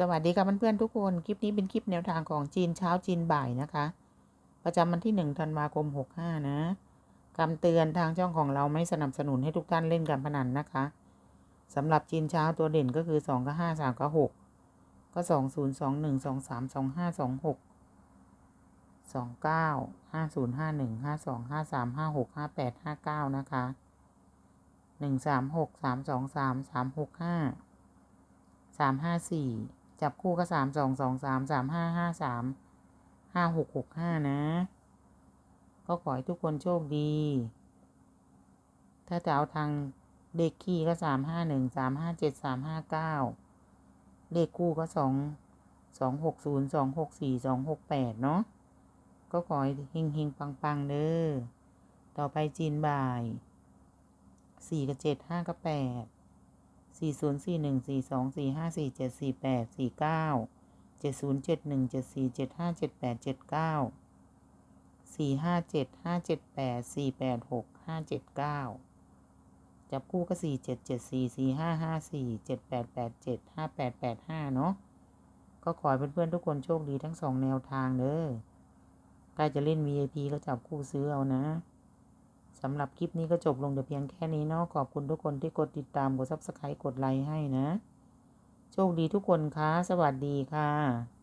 สวัสดีค่ะเพื่อนๆทุกคน คลิปนี้เป็นคลิปแนวทางของจีนเช้าจีนบ่ายนะคะ ประจำวันที่ 1 ธันวาคม 65 นะคำเตือนทางช่องของเราไม่สนับสนุนให้ทุกท่านเล่นการพนันนะคะสำหรับจีนเช้าตัวเด่นก็คือ 2 กับ 5 3 กับ 6 ก็ 2 0 2 1 2 3 2 5 2 6 2 9 5 0 5 1 5 2 5 3 5 6 5 8 5 9 นะคะ 1 3 6 3 2 3 3 6 5 3 5 4 จับคู่ก็สามสองสองสามสามห้าห้าสามห้าหกหกห้านะ ก็ขอให้ทุกคนโชคดี ถ้าจะเอาทางเลขคี่ก็สามห้าหนึ่งสามห้าเจ็ดสามห้าเก้าเลขคู่ก็สองสองหกศูนย์สองหกสี่สองหกแปดเนาะก็ขอให้เฮงเฮงปังปังเด้อ ต่อไปจีนบ่ายสี่กับเจ็ดห้ากับแปด สี่ศูนย์สี่หนึ่งสี่สองสี่ห้าสี่เจ็ดสี่แปดสี่เก้าเจ็ดศูนย์เจ็ดหนึ่งเจ็ดสี่เจ็ดห้าเจ็ดแปดเจ็ดเก้าสี่ห้าเจ็ดห้าเจ็ดแปดสี่แปดหกห้าเจ็ดเก้าจับคู่ก็สี่เจ็ดเจ็ดสี่สี่ห้าห้าสี่เจ็ดแปดแปดเจ็ดห้าแปดแปดห้าเนาะก็ขอให้เพื่อนๆทุกคนโชคดีทั้งสองแนวทางเด้อใครจะเล่น VIP ก็จับคู่ซื้อเอานะ สำหรับคลิปนี้ก็จบลงแต่เพียงแค่นี้เนาะขอบคุณทุกคนที่กดติดตามกด subscribe กดไลค์ให้นะ โชคดีทุกคนคะสวัสดีค่ะ